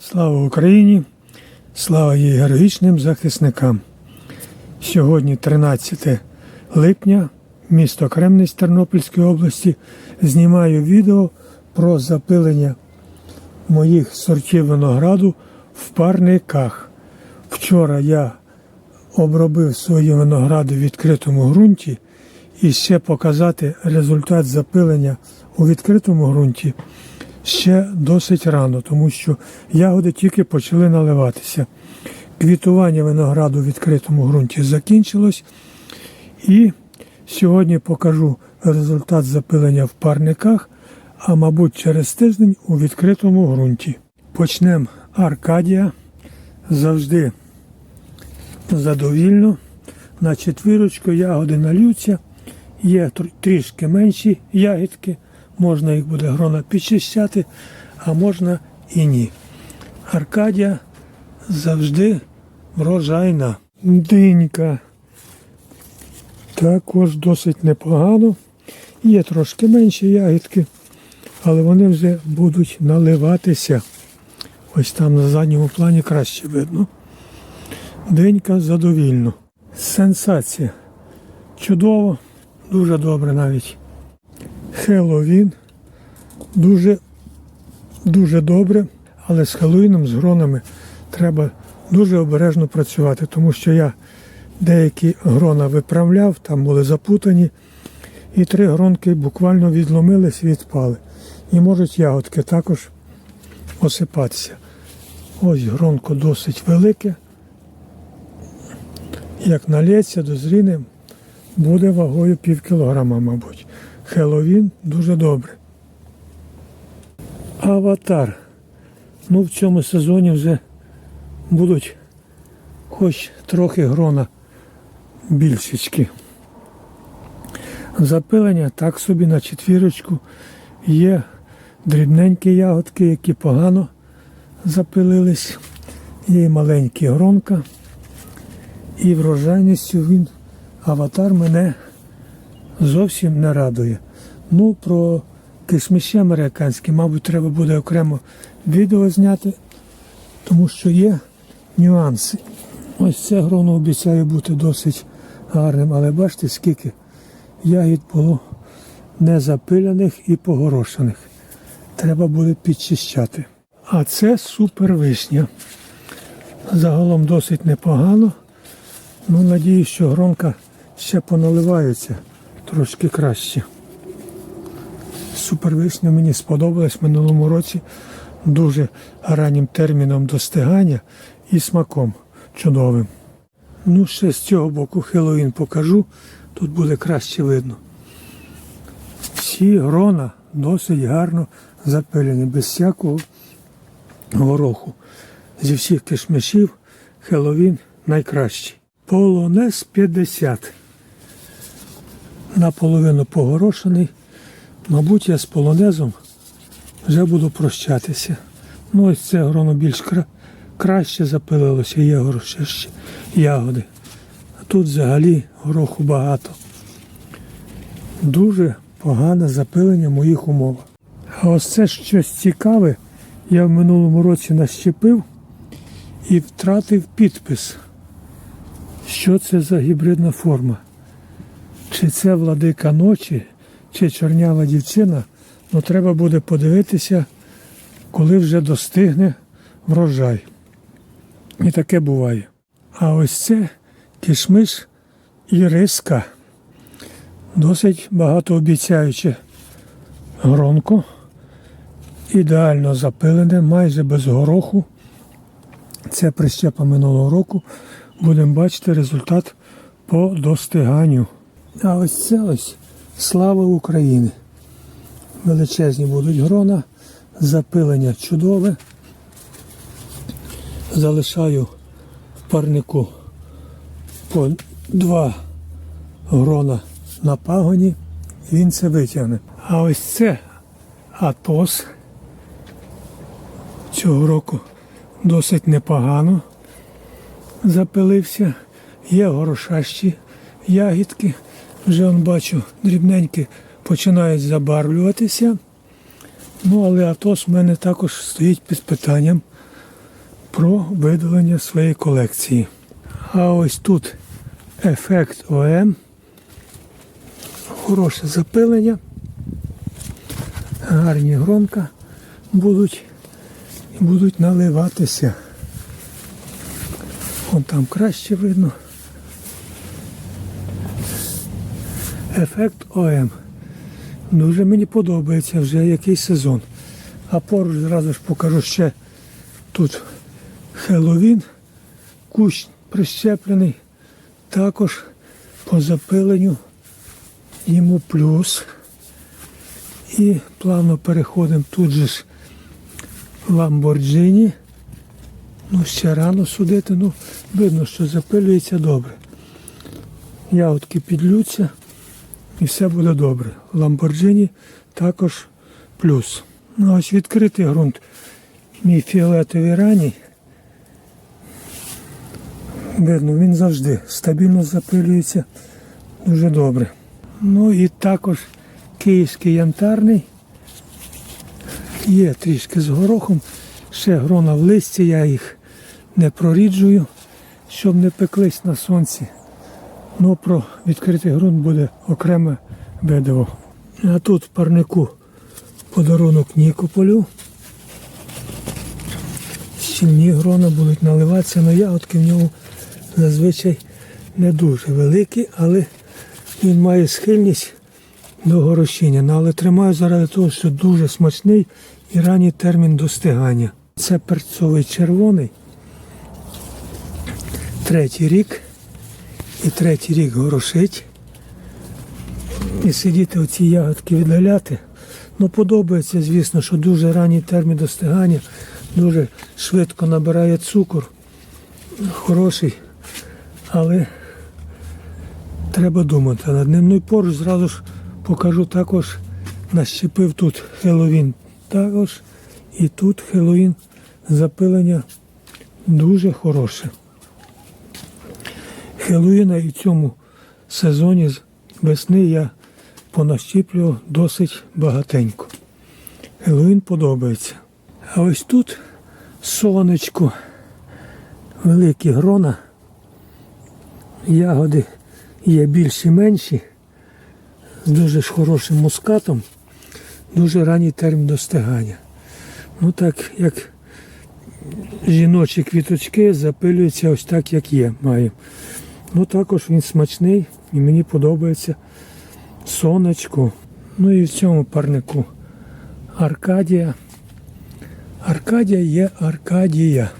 Слава Україні! Слава її героїчним захисникам! Сьогодні 13 липня, місто Кремниць Тернопільської області. Знімаю відео про запилення моїх сортів винограду в парниках. Вчора я обробив свої виногради в відкритому ґрунті і ще показати результат запилення у відкритому ґрунті ще досить рано, тому що ягоди тільки почали наливатися. Квітування винограду в відкритому ґрунті закінчилось. І сьогодні покажу результат запилення в парниках, а мабуть через тиждень у відкритому ґрунті. Почнемо Аркадія. Завжди задовільно. На четвірочку ягоди налються. Є трішки менші ягідки, можна їх буде грона підчищати, а можна і ні. Аркадія завжди врожайна. Динька також досить непогано. Є трошки менші ягідки, але вони вже будуть наливатися. Ось там на задньому плані краще видно. Денька задовільно. Сенсація. Чудово, дуже добре навіть. Хеллоуін. Дуже, дуже добре, але з Хеллоуіном, з гронами треба дуже обережно працювати, тому що я деякі грона виправляв, там були запутані, і три гронки буквально відломились і відпали. І можуть ягодки також осипатися. Ось гронко досить велике. Як налється, дозріне, буде вагою пів кілограма, мабуть. Хеллоуін дуже добре. Аватар. Ну, в цьому сезоні вже будуть хоч трохи грона більшечки. Запилення так собі на четвірочку. Є дрібненькі ягодки, які погано запилились. Є маленькі гронка. І врожайністю він, аватар мене зовсім не радує. Ну, про кишмиші американські, мабуть, треба буде окремо відео зняти, тому що є нюанси. Ось це гроно обіцяє бути досить гарним, але бачите, скільки ягід було незапиляних і погорошених. Треба буде підчищати. А це супер вишня. Загалом досить непогано. Ну, надіюсь, що гронка ще поналивається трошки краще. Супервишня мені сподобалась в минулому році дуже раннім терміном достигання і смаком чудовим. Ну, ще з цього боку Хеллоуін покажу, тут буде краще видно. Всі грона досить гарно запилені, без всякого гороху. Зі всіх кишмишів Хеллоуін найкращий. Полонез 50. Наполовину погорошений. Мабуть, я з полонезом вже буду прощатися. Ну, ось це гроно більш кра... краще запилилося, є горошищі ягоди. А тут взагалі гороху багато. Дуже погане запилення в моїх умовах. А ось це щось цікаве. Я в минулому році нащепив і втратив підпис. Що це за гібридна форма? Чи це владика ночі, чи чорнява дівчина, ну треба буде подивитися, коли вже достигне врожай. І таке буває. А ось це кишмиш і риска. Досить багатообіцяюче гронко. Ідеально запилене, майже без гороху. Це прищепа минулого року. Будемо бачити результат по достиганню. А ось це ось слава України. Величезні будуть грона, запилення чудове. Залишаю в парнику по два грона на пагоні, він це витягне. А ось це Атос цього року досить непогано запилився. Є горошащі ягідки. Вже он бачу, дрібненькі починають забарвлюватися. Ну, але Атос в мене також стоїть під питанням. про видалення своєї колекції. А ось тут ефект ОМ. Хороше запилення. Гарні громка будуть, будуть наливатися. Вон там краще видно. Ефект ОМ. Дуже мені подобається вже який сезон. А поруч зразу ж покажу ще тут Хеллоуін, кущ прищеплений. Також по запиленню йому плюс. І плавно переходимо тут же ж Ламборджині. Ну, ще рано судити, ну видно, що запилюється добре. Ягодки підлються і все буде добре. Ламборджині також плюс. Ну, ось відкритий ґрунт. Мій фіолетовий ранній. Видно, він завжди стабільно запилюється дуже добре. Ну і також київський янтарний. Є трішки з горохом. Ще грона в листі, я їх не проріджую, щоб не пеклись на сонці. Ну про відкритий ґрунт буде окреме видео. А тут в парнику подарунок Нікополю. Щільні грона будуть наливатися, але ягодки в ньому зазвичай не дуже великі, але він має схильність до горошіння. Ну, але тримаю заради того, що дуже смачний і ранній термін достигання. Це перцовий червоний. Третій рік. І третій рік горошить. І сидіти оці ягодки віддаляти. Ну, подобається, звісно, що дуже ранній термін достигання, дуже швидко набирає цукор. Хороший, але треба думати над ним. Ну і поруч зразу ж покажу також, нащепив тут Хеллоуін також. І тут Хеллоуін запилення дуже хороше. Хеллоуіна і в цьому сезоні з весни я понащіплював досить багатенько. Хеллоуін подобається. А ось тут сонечко, великі грона, ягоди є більші менші, з дуже хорошим мускатом, дуже ранній термін достигання. Ну так як жіночі квіточки запилюються ось так, як є, має. Ну також він смачний і мені подобається сонечко. Ну і в цьому парнику Аркадія. Аркадія є Аркадія.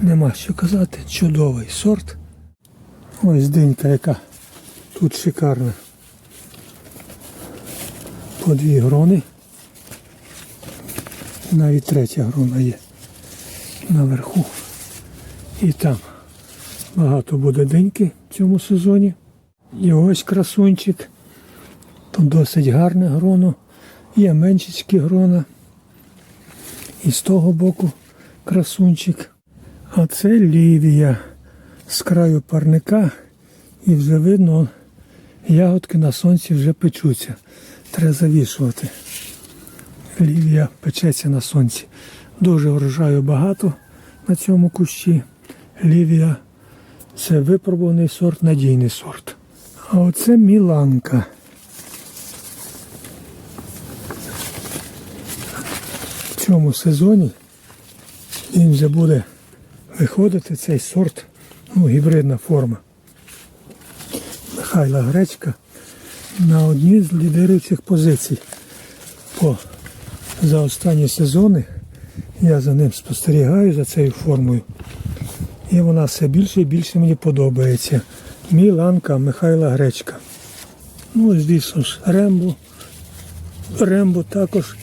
Нема що казати, чудовий сорт. Ось динька, яка тут шикарна. По дві грони. Навіть третя грона є наверху. І там багато буде деньки в цьому сезоні. І ось красунчик. Тут досить гарне гроно. Є меншечкі грона. І з того боку красунчик. А це лівія з краю парника. І вже видно, ягодки на сонці вже печуться. Треба завішувати. Лівія печеться на сонці. Дуже врожаю багато на цьому кущі. Лівія це випробуваний сорт, надійний сорт. А оце Міланка. В цьому сезоні він вже буде виходити цей сорт, ну, гібридна форма. Михайла Гречка на одній з лідируючих позицій. По, за останні сезони я за ним спостерігаю, за цією формою. І вона все більше і більше мені подобається. Міланка Михайла Гречка. Ну, звісно ж, Рембо. Рембо також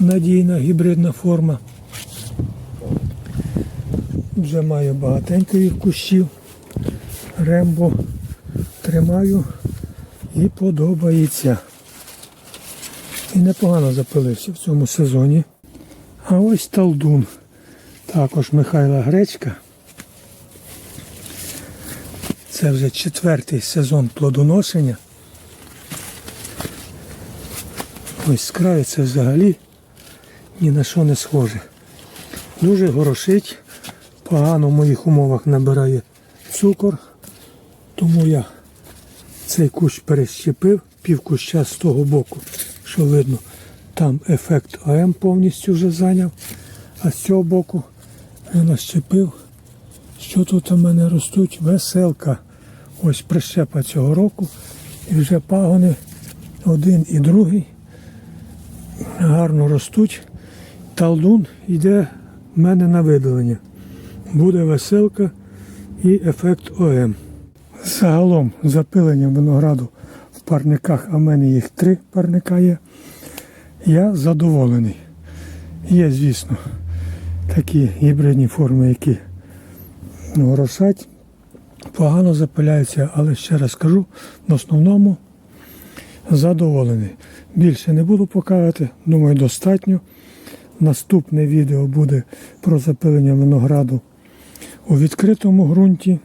надійна гібридна форма. Вже маю багатенько їх кущів. Рембо тримаю і подобається. І непогано запилився в цьому сезоні. А ось талдун. Також Михайла Гречка. Це вже четвертий сезон плодоношення. Ось з краю це взагалі ні на що не схоже. Дуже горошить, погано в моїх умовах набирає цукор, тому я цей кущ перещепив, пів куща з того боку, що видно, там ефект ОМ повністю вже зайняв, а з цього боку я нащепив, що тут у мене ростуть веселка. Ось прищепа цього року. І вже пагони один і другий гарно ростуть. Талдун йде в мене на видалення. Буде веселка і ефект ОМ. Загалом запилення винограду в парниках, а в мене їх три парника є. Я задоволений. Є, звісно, такі гібридні форми, які горошать, погано запиляються, але ще раз кажу, в основному задоволений. Більше не буду показувати, думаю, достатньо. Наступне відео буде про запилення винограду у відкритому ґрунті.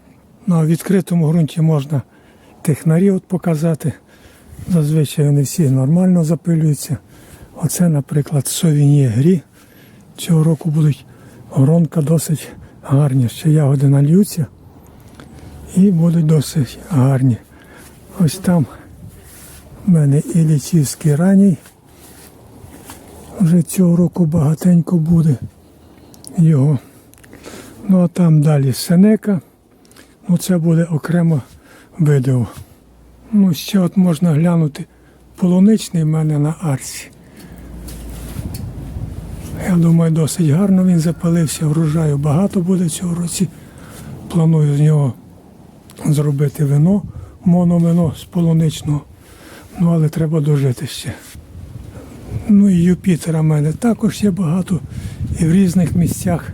На відкритому ґрунті можна технарі от показати. Зазвичай вони всі нормально запилюються. Оце, наприклад, совінє грі. Цього року будуть гронка досить гарні. Ще ягоди нальються і будуть досить гарні. Ось там в мене і лічівський ранній. Вже цього року багатенько буде його. Ну а там далі сенека. Ну це буде окремо відео. Ну, ще от можна глянути полуничний в мене на арсі. Я думаю, досить гарно він запалився, врожаю багато буде цього році. Планую з нього зробити вино, моновино з полуничного. Ну, але треба дожити ще. Ну і Юпітера в мене також є багато. І в різних місцях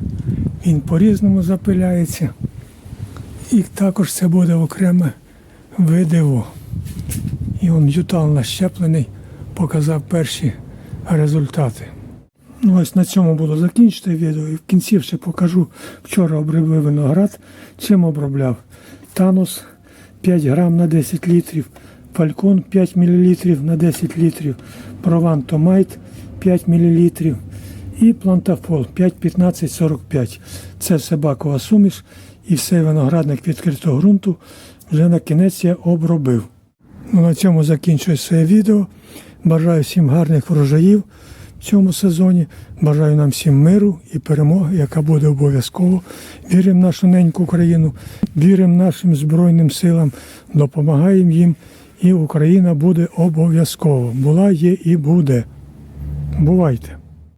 він по-різному запиляється. І також це буде окреме видиво. І он ютал нащеплений показав перші результати. Ну ось на цьому буду закінчити відео і в кінці ще покажу. Вчора обробив виноград. Чим обробляв? Танус 5 грам на 10 літрів, фалькон 5 мл на 10 літрів, провантомайт 5 мл і плантафол 5-15-45. Це все бакова суміш і все виноградник відкритого ґрунту вже на кінець я обробив. Ну, на цьому закінчую своє відео. Бажаю всім гарних врожаїв в цьому сезоні. Бажаю нам всім миру і перемоги, яка буде обов'язково. Віримо нашу неньку Україну, віримо нашим Збройним силам, допомагаємо їм. І Україна буде обов'язково. Була, є і буде. Бувайте!